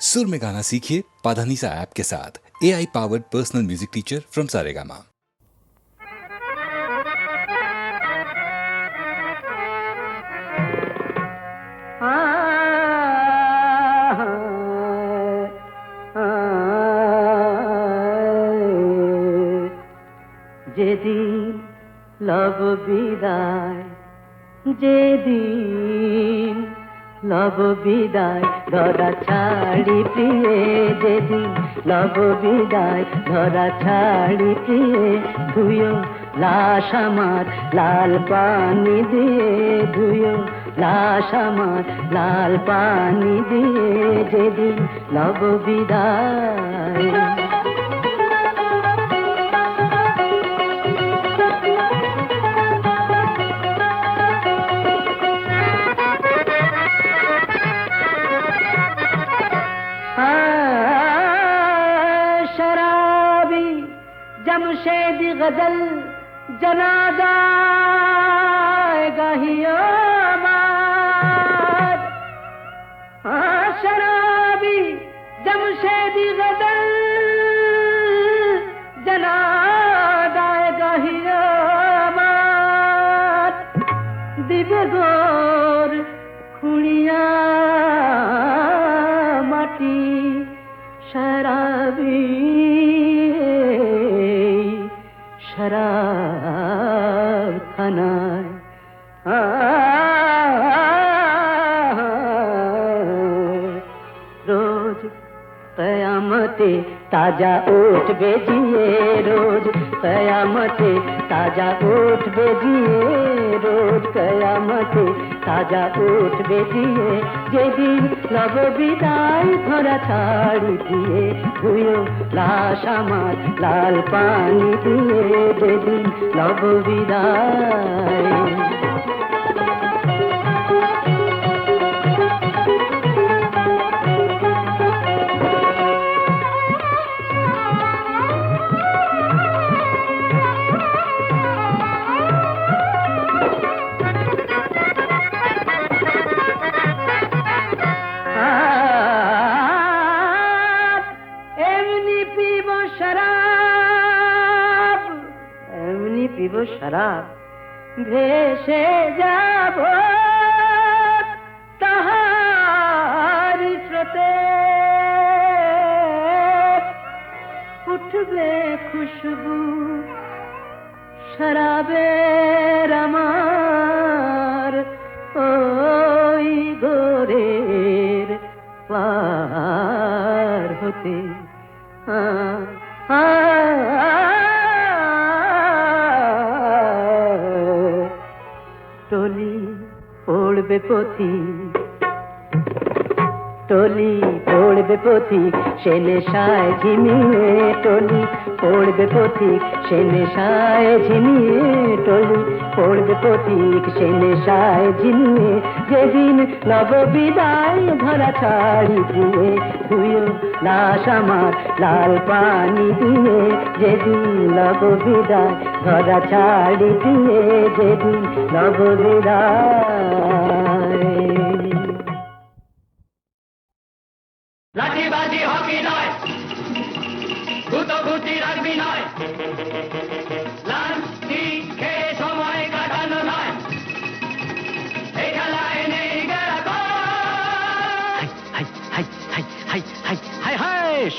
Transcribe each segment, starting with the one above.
सुर में गाना सीखिए पाधानीसा ऐप के साथ A I powered personal music teacher from Saregama যেদিন লব বিদায় যেদিন লব বিদায়, ধরা ছাড়ি প্রিয়ে যেদিন লব বিদায়, ধরা ছাড়ি প্রিয়ে ধুয়ো লাশ আমার লাল পানি দিয়ে ধুয়ো লাশ আমার লাল পানি দিয়ে যেদিন লব বিদায়। কয়ামতে তাজা উঠ বেজিয়ে রোজ, কয়ামতে তাজা উঠ বেজিয়ে রোজ, কয়ামতে তাজা উঠ বেজিয়ে যেদিন লব বিদায় ধরা ছাড়ি দিয়ে ধুয়ো, লাশ আমার লাল পানি দিয়ে, যেদিন লব বিদায় পিব শরাব। ভেসে যাব তাহার স্রোতে। উঠবে খুশবু শরাবের আমার। ওই গোরের পার হতে আ, পথি টলি পড়বে পথিক সে নেশায় ঝিমিয়ে টলি পড়বে পথিক সে নেশায় ঝিমিয়ে টলি পড়বে পথিক সে নেশায় ঝিমিয়ে। যেদিন নব বিদায় ধরা ছাড়ি দিয়ে ধুয়ো, লাশ আমার লাল পানি দিয়ে। যেদিন নব বিদায় ধরা ছাড়ি দিয়ে, যেদিন নব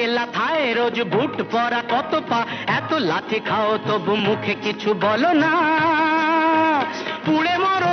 তোমাকে লাথায় রোজ ভুট পরা কত পা। এত লাথি খাও, তবু মুখে কিছু বলো না। পুড়ে মরো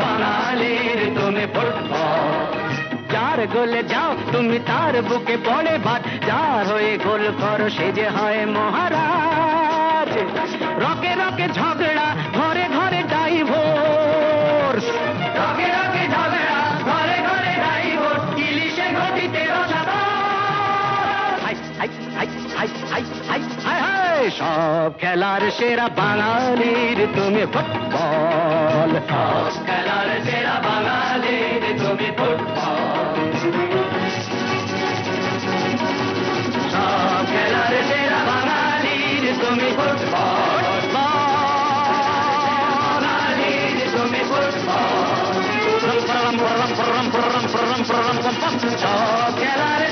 বাঙালির তুমি গোলে যাও তুমি তার বুকে পড়ে ভাত যার হয়ে গোল করো সে যে হয় মহারাজ রকে রকে ঝগড়া ঘরে ঘরে ডাইভোর্স সব খেলার সেরা বাঙালির তুমি ফুটবল সব খেলার সেরা বাঙালির তুমি ফুটবল সব খেলার সেরা বাঙালির তুমি ফুটবল বাঙালির তুমি ফুটবল সব খেলার সেরা বাঙালির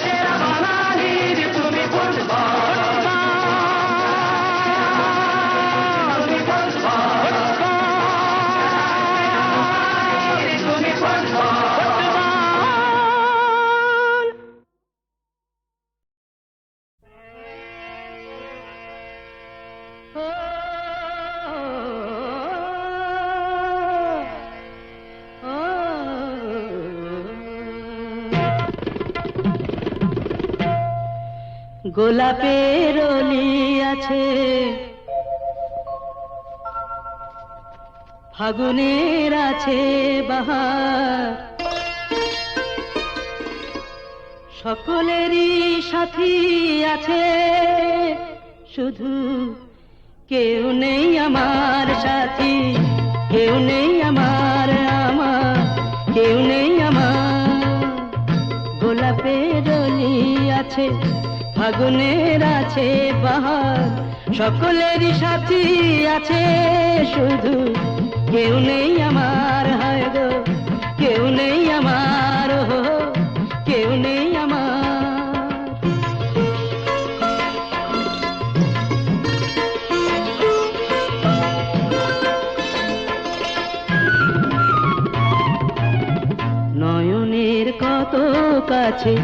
গোলাপের আছে। ফাগুনের আছে বাহার। সকলেরই সাথী আছে। শুধু কেউ নেই আমার সাথী, কেউ নেই আমার আমার কেউ নেই আমার। গোলাপের আছে। ফাগুনের আছে বাহার সকলেরই সাথী আছে শুধু। কেউ নেই আমার হায় গো কেউ নেই আমার কেউ নেই আমার। নয়নের কত কাছে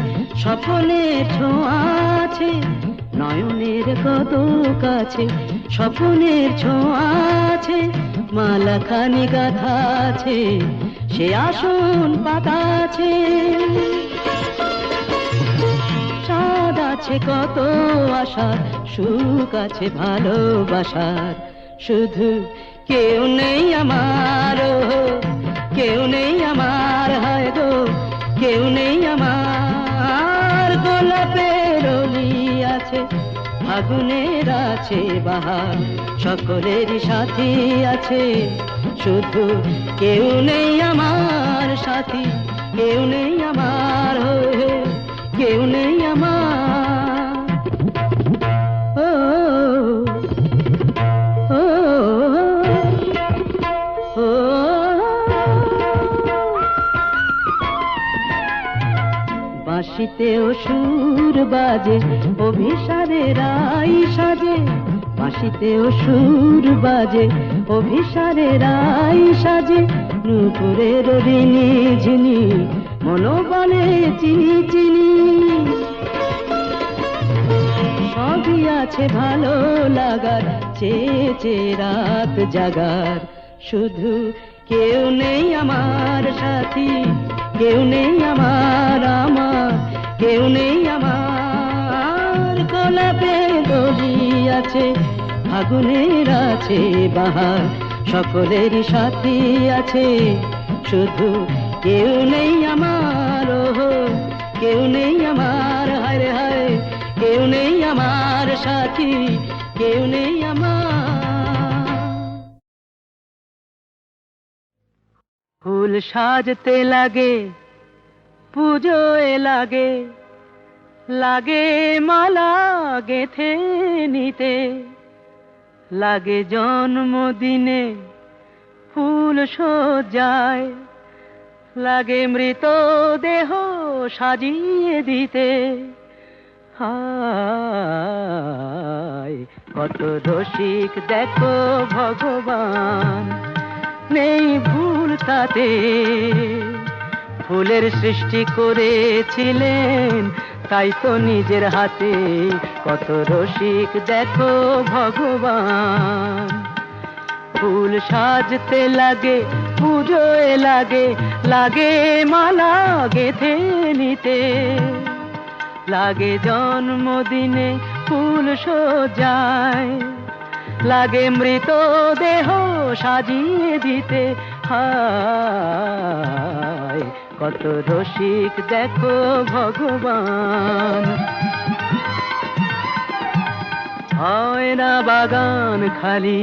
স্বপনের ছোঁয়া আছে, নয়নের কত কাছে। ছোঁয়া আছে মালা খানি গাথা আছে, সে আসন পাতা আছে। স্বাদ আছে কত আশার, সুখ আছে ভালোবাসার। শুধু কেউ নেই আমার, কেউ নেই আমার, হয় গো, কেউ নেই আমার। ফাগুনের আছে বাহার, সকলেরই সাথী আছে। শুধু কেউ নেই আমার সাথী, কেউ নেই আমার কেউ নেই আমার। ও ও সুর বাজে অভিসারে রাই সাজে, বাঁশিতেও সুর বাজে। অভিসারে রাই সাজে, নুপুরের ঋণী ঝিনি, মনোবলে চিনি চিনি। সবই আছে ভালো লাগার চেয়ে রাত জাগার। শুধু কেউ নেই আমার সাথী, কেউ নেই আমার আমার। কেউ নেই আমার গোলাপে আছে, ফাগুনের আছে বাহার সকলের সাথী আছে। শুধু কেউ নেই আমার কেউ নেই আমার হায় হায় কেউ নেই আমার সাথী, কেউ নেই আমার। ফুল সাজতে লাগে, পুজোয় লাগে। লাগে মালা গেথে নিতে, লাগে জন্মদিনে ফুল সজ্জায়, লাগে মৃত দেহ সাজিয়ে দিতে। হায়, কত রসিক দেখো ভগবান, নেই ভুল তাতে। ফুলের সৃষ্টি করেছিলেন তাই তো নিজের হাতে কত রসিক, দেখো ভগবান। ফুল সাজতে লাগে, পুজোয় লাগে লাগে মালা গেথে নিতে। লাগে জন্মদিনে ফুল সজায়, লাগে মৃত দেহ সাজিয়ে দিতে। হায়। কত রসিক, দেখো ভগবান। হয় না বাগান খালি,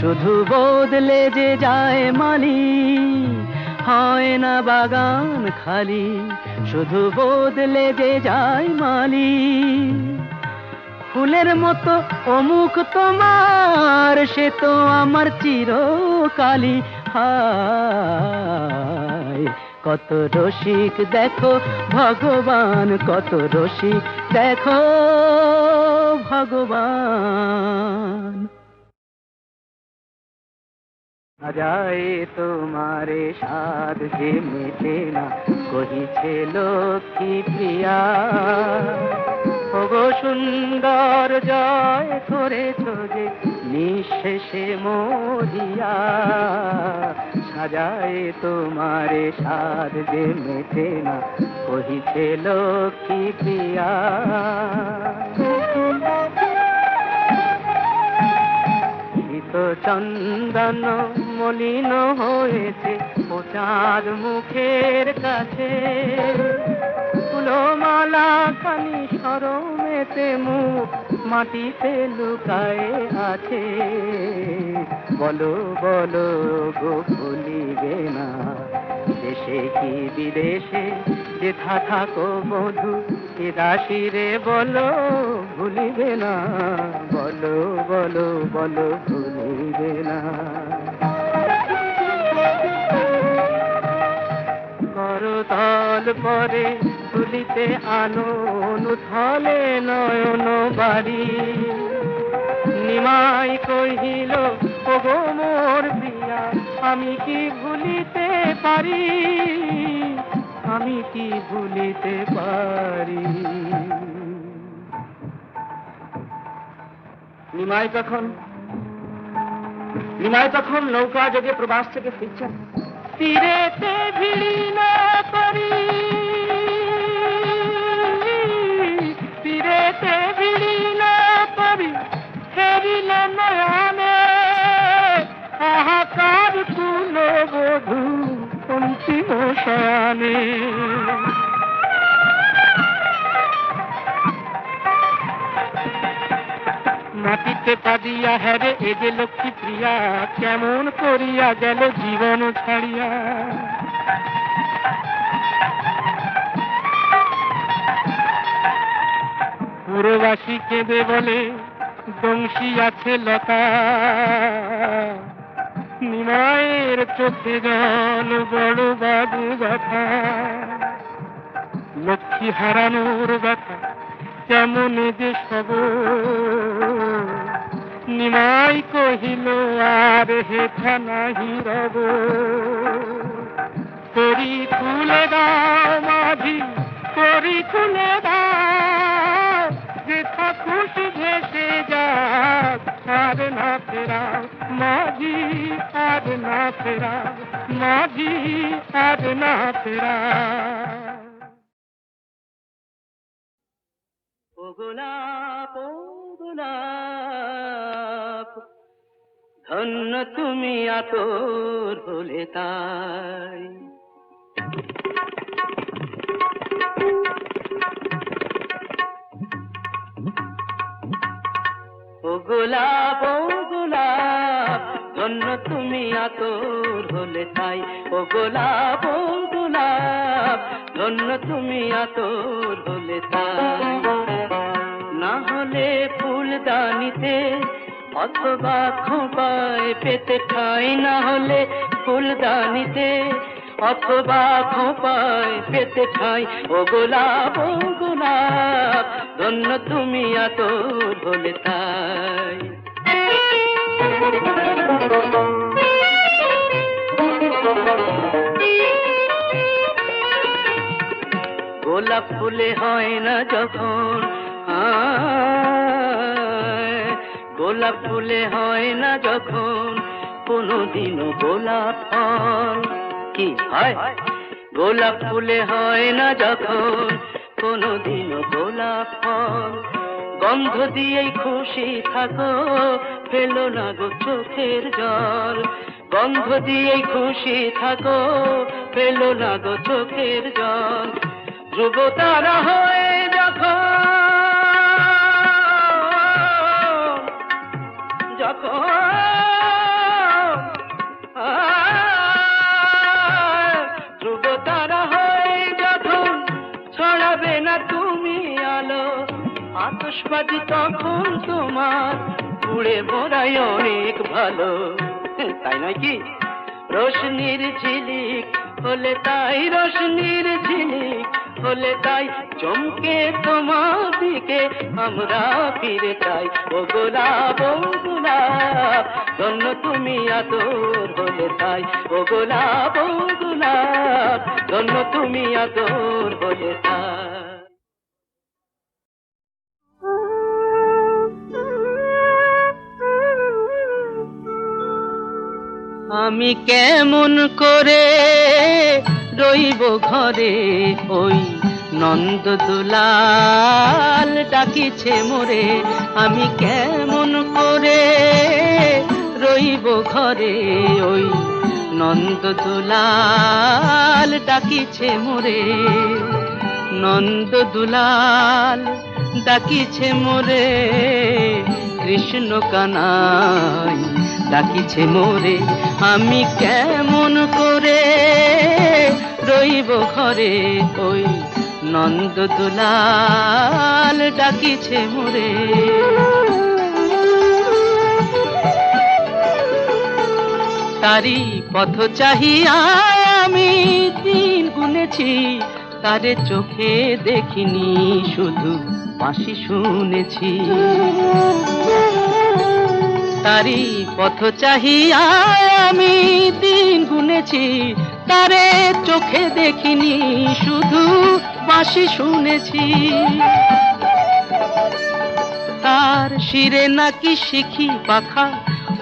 শুধু বদলে যে যায় মালি। হয় না বাগান খালি, শুধু বদলে যে যায় মালি। ফুলের মতো অমুক তোমার, সে তো আমার চিরকালি হায় কত রসিক, দেখো ভগবান, কত রসিক, দেখো ভগবান। যায় তোমারে সাদ যে মেটে না, কহিছে লক্ষ্মী প্রিয়া। ওগো সুন্দর জয় করেছ যে নিঃশেষে মরিয়া সাজায় তোমারে সাদ যে মেটে না। কহিছে লক্ষ্মী প্রিয়া। শীত চন্দন মলিন হয়েছে ও চাঁদ মুখের কাছে। ফুলমালা খানি সরমেতে মুখ মাটিতে লুকায়ে আছে। বলো বলো গো ভুলিবে না দেশে কি বিদেশে যেথা থাকো বধু এ দাসিরে বলো ভুলিবে না বলো বলো বলো ভুলিবে না করতল পরে তুলিতে আনো থলে নয়ন বাড়ি, নিমাই কহিল ওগো মোর প্রিয়া, আমি কি ভুলিতে পারি? আমি কি ভুলিতে পারি? নিমাই তখন নিমাই তখন নৌকা যোগে প্রবাস থেকে ফিরছেন। তীরেতে ভিড়ি না করি। বধূ অন্তিম শয়ানে মাটিতে পাদিয়া হ্যারে এ যে লক্ষ্মী প্রিয়া, কেমন করিয়া গেল জীবন ছাড়িয়া। পুরবাসী কেঁদে বলে, বংশী আছে লতা। নিমায়ের চোখে জল বড় বাবু ব্যথা। লক্ষ্মী হারানোর ব্যথা, কেমন যে সব। নিমাই কহিল, আর হেথা নাহি রব। করি তুলে দাও মাঝি করি তুলে দাও। যেথা খুশি ভেসে যাক, আর না ফেরাও। মাঝি আর না ফেরাও মাঝি আর না ফেরাও ও গোলাপ গোলাপ ধন্য তুমি আতর হলে তাই। ও গোলাপ ও গোলাপ ধন্য তুমি আতর হলে তাই। ও গোলাপ ও গোলাপ ধন্য তুমি আতর হলে তাই। না হলে ফুলদানিতে অথবা খোপায় পেতে ঠাই না হলে ফুলদানিতে অথবা খোপায় পেতে ঠাই ও গোলাপ ও গোলাপ, ধন্য তুমি আতর হলে তাই। গোলাপ ফুলে হয় না যখন গোলাপ ফুলে হয় না যখন কোনোদিনও গোলাপ ফল কি? হয়? গোলাপ ফুলে হয় না যখন, কোনোদিনও গোলাপ ফল। গন্ধ দিয়েই খুশি থাকো, ফেলো না গো চোখের জল। গন্ধ দিয়েই খুশি থাকো, ফেলো না গো চোখের জল। ধ্রুব তারা হয়ে যখন যখন আতসবাজি তখন তোমার। উড়ে মোড়াই অনেক ভালো। তাই নয় কি? রোশনির ঝিলিক, হলে তাই রোশনির ঝিলিক, হলে তাই চমকে তোমার দিকে আমরা ফিরে চাই। ও গোলাপ, ও ধন্য তুমি আদর হলে তাই ও গোলাপ, ও ধন্য তুমি আদর হলে তাই আমি কেমন করে রইব ঘরে? ওই নন্দ দুলাল ডাকিছে মোরে, আমি কেমন করে রইব ঘরে? ওই নন্দ দুলাল ডাকিছে মোরে, নন্দ দুলাল ডাকিছে মোরে, কৃষ্ণ কানাই ডাকিছে মোরে, আমি কেমন করে রইব ঘরে? ওই নন্দ দুলাল ডাকিছে মোরে। তারি পথ চাহিয়া আমি দিন গুনেছি, তারে চোখে দেখিনি, শুধু বাঁশি শুনেছি। তারি পথ চাহিয়া আমি দিন গুনেছি, তারে চোখে দেখিনি, শুধু বাঁশি শুনেছি। তার শিরে নাকি শিখি পাখা,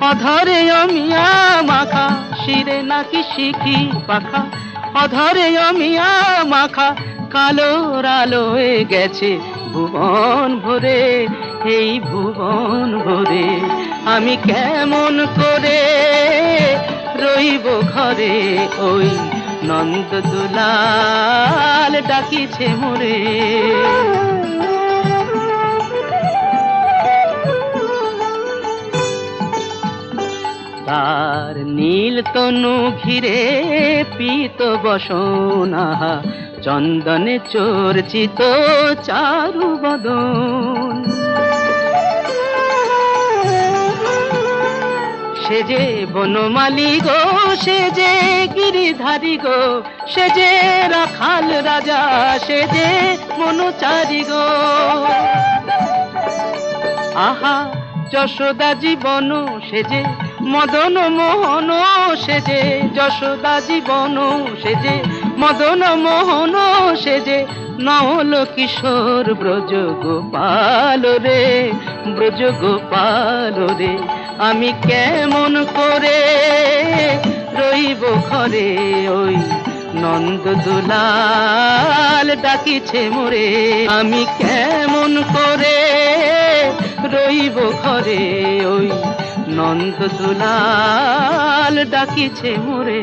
অধরে অমিয়া মাখা। শিরে নাকি শিখি পাখা, অধরে অমিয়া মাখা। কালোর আলোয় গেছে ভুবন ভরে, এই ভুবন ভরে। আমি কেমন করে রইব ঘরে? ওই নন্দ দুলাল ডাকিছে মোরে। তার নীল তনু ঘিরে পিত বসনা চন্দনে চর্চিত চারু বদন। সে যে বনমালী গো, সে যে গিরিধারী গো, সে যে রাখাল রাজা, সে যে মনোচারী গো। আহা, যশোদা জীবন, সে যে মদন মোহন, সে যে যশোদা জীবন, সে যে মদন মোহন, সে যে নহল কিশোর ব্রজ গোপাল রে, ব্রজ গোপাল রে। আমি কেমন করে রইব ঘরে ওই নন্দ দুলাল ডাকিছে মোরে। আমি কেমন করে রইব ঘরে ওই নন্দ দুলাল ডাকিছে মোরে।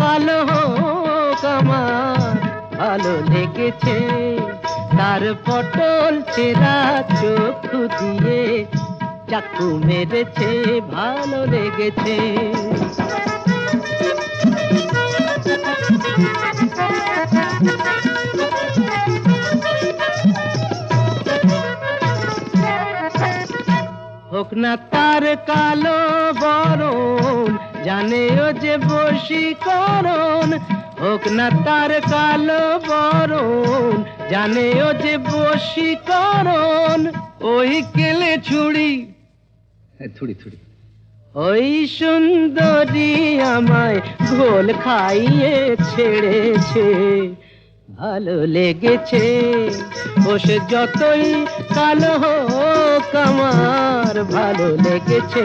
কালো হোক আমার, ভালো লেগেছে। তার পটল চেরা চোখ দিয়ে চাকু মেরেছে, ভালো লেগেছে। হোক না তার কালো বরণ জানে ও যে বশীকরণ হোক না তার কালো বরণ। জানে ও যে বশীকরণ ওই কেলে ছুড়ি ছুড়ি ছুড়ি ওই সুন্দরী আমায় ঘোল খাইয়ে ছেড়েছে। ভালো লেগেছে বসে যতই কালো হোক আমার ভালো লেগেছে।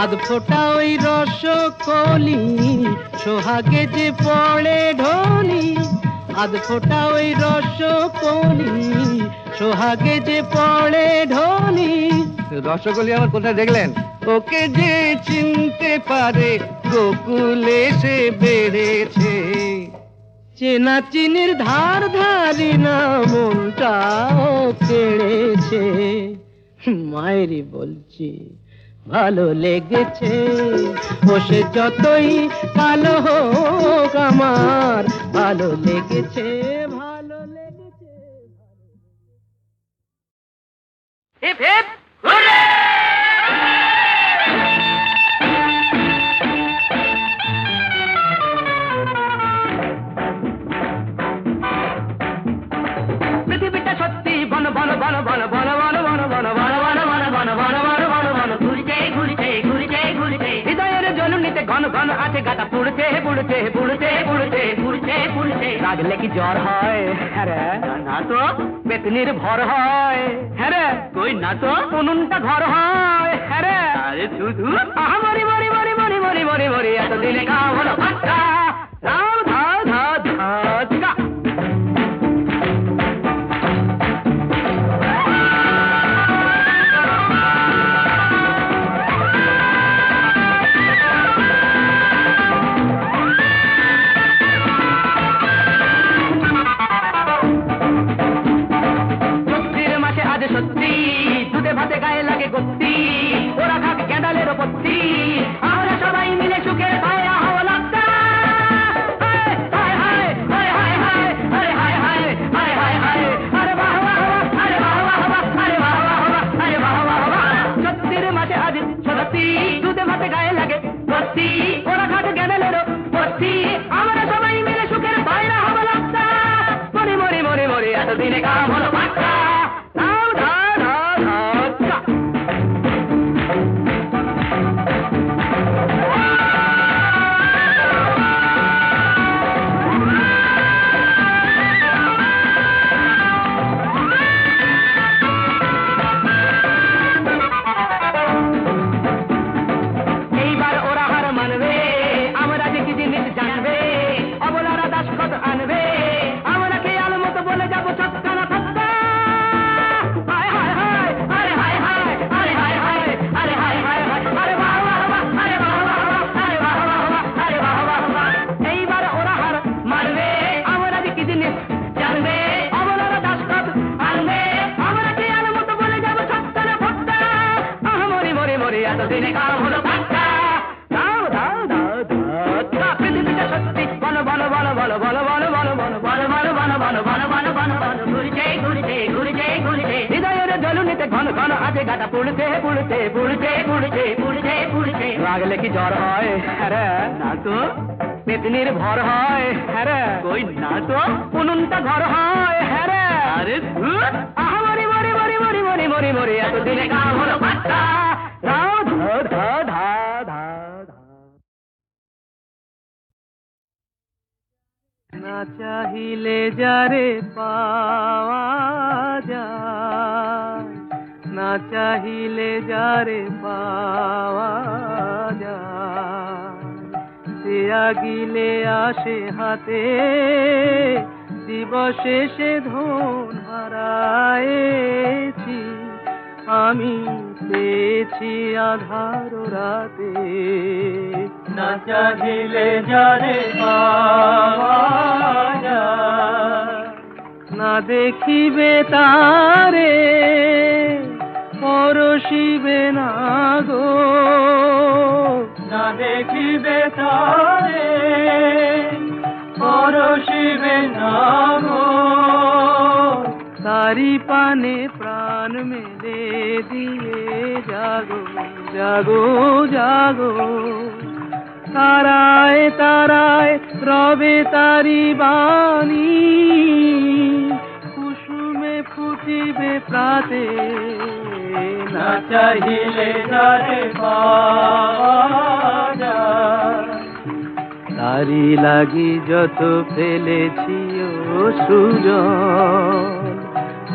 আধ ফোটা ওই রস কলি সোহাগে যে পড়ে ঢলি। আধ ফোটা ওই রস কলি সোহাগে যে পড়ে ঢলি। রসগোলি আমার কোথায় দেখলেন? ওকে যে চিনতে পারে গোকুলে সে বেড়েছে। চেনা চিনির ধার ধারি না মনটাও কেড়েছে। মায়েরই বলছি। ভালো লেগেছে। বসে যতই কালো হোক আমার ভালো লেগেছে ভালো লেগেছে ঘন আছে গাটা পুড়ছে পুড়ছে পুড়ছে পুড়ছে পুড়ছে পুড়ছে লাগলে কি জ্বর হয় হ্যাঁ না তো পেতনির ভর হয় হ্যাঁ কই না তো উনুনটা ঘর হয় হ্যাঁ আরে শুধু আহা মরি মরি মরি মরি মরি মরি মরি এতদিনে কাম হলো পাক্কা। ওরা খাক ক্যান্ডালের ওপর আমরা সবাই মিলে সুখের ছায়া সত্যি দুধে ভাতে গায়ে লাগে সত্যি দিনে হয় হ্যাঁ তো পেতনির ঘর হয় হ্যাঁ আরে আহা মরি মরি মরি মরি মরি মরি মরি এতদিনে গা বাচ্চা না চাহিলে যারে পাওয়া না চাহিলে যারে পাওয়া আগিলে আসে হাতে, দিবসে সে ধন হারায়েছি। আমি পেয়েছি আধার রাতে। না চাহিলে যারে না দেখিবে তারে পরশিবে না গো। না দেখিবে তারে পরশিবে না গো। তারি পানে প্রাণ মেলে দিয়ে জাগো জাগো জাগো। তারায় তারায়, রবে তারি বাণী। কুসুমে ফুটিবে প্রাতে, না চাহিলে যারে তারি লাগি যত ফেলেছি ও সুজন,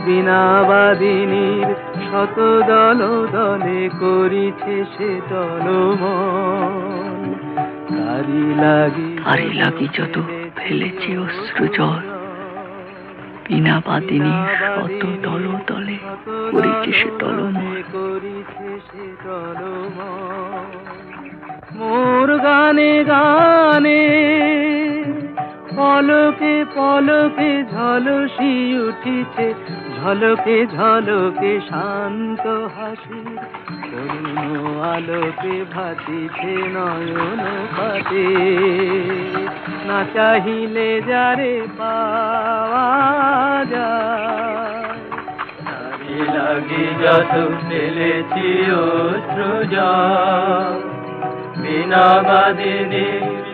বিনা বাদিনীর শত দল দলে করিছে সে দলমন তারি লাগি তারি লাগি যত ফেলেছে অশ্রু জল বিনা বাদিনীর শত দল দলে করিছে সে টলমল করিছে সে টলমল মোর গানে গানে পলকে পলকে ঝলসি উঠিছে ঝলকে ঝলকে শান্ত হাসি করুণ আলোকে ভাতিছে নয়ন পাতে। না চাহিলে যারে পাওয়া যায় লাগি যত ফেলেছি অশ্রু বিনা বাদিনী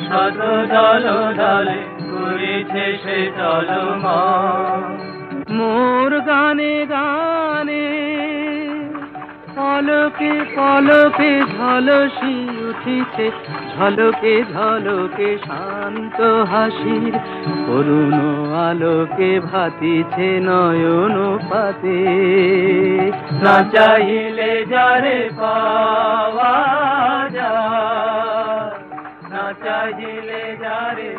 শত দল দলে করিছে সে দলমা মোর গানে গানে পলকে পলকে ঝলসি উঠিছে, ঝলকে ঝলকে শান্ত হাসির করুণ আলোকে ভাতিছে নয়ন পাতে। না চাইলে যারে পাওয়া যায়, না চাইলে যারে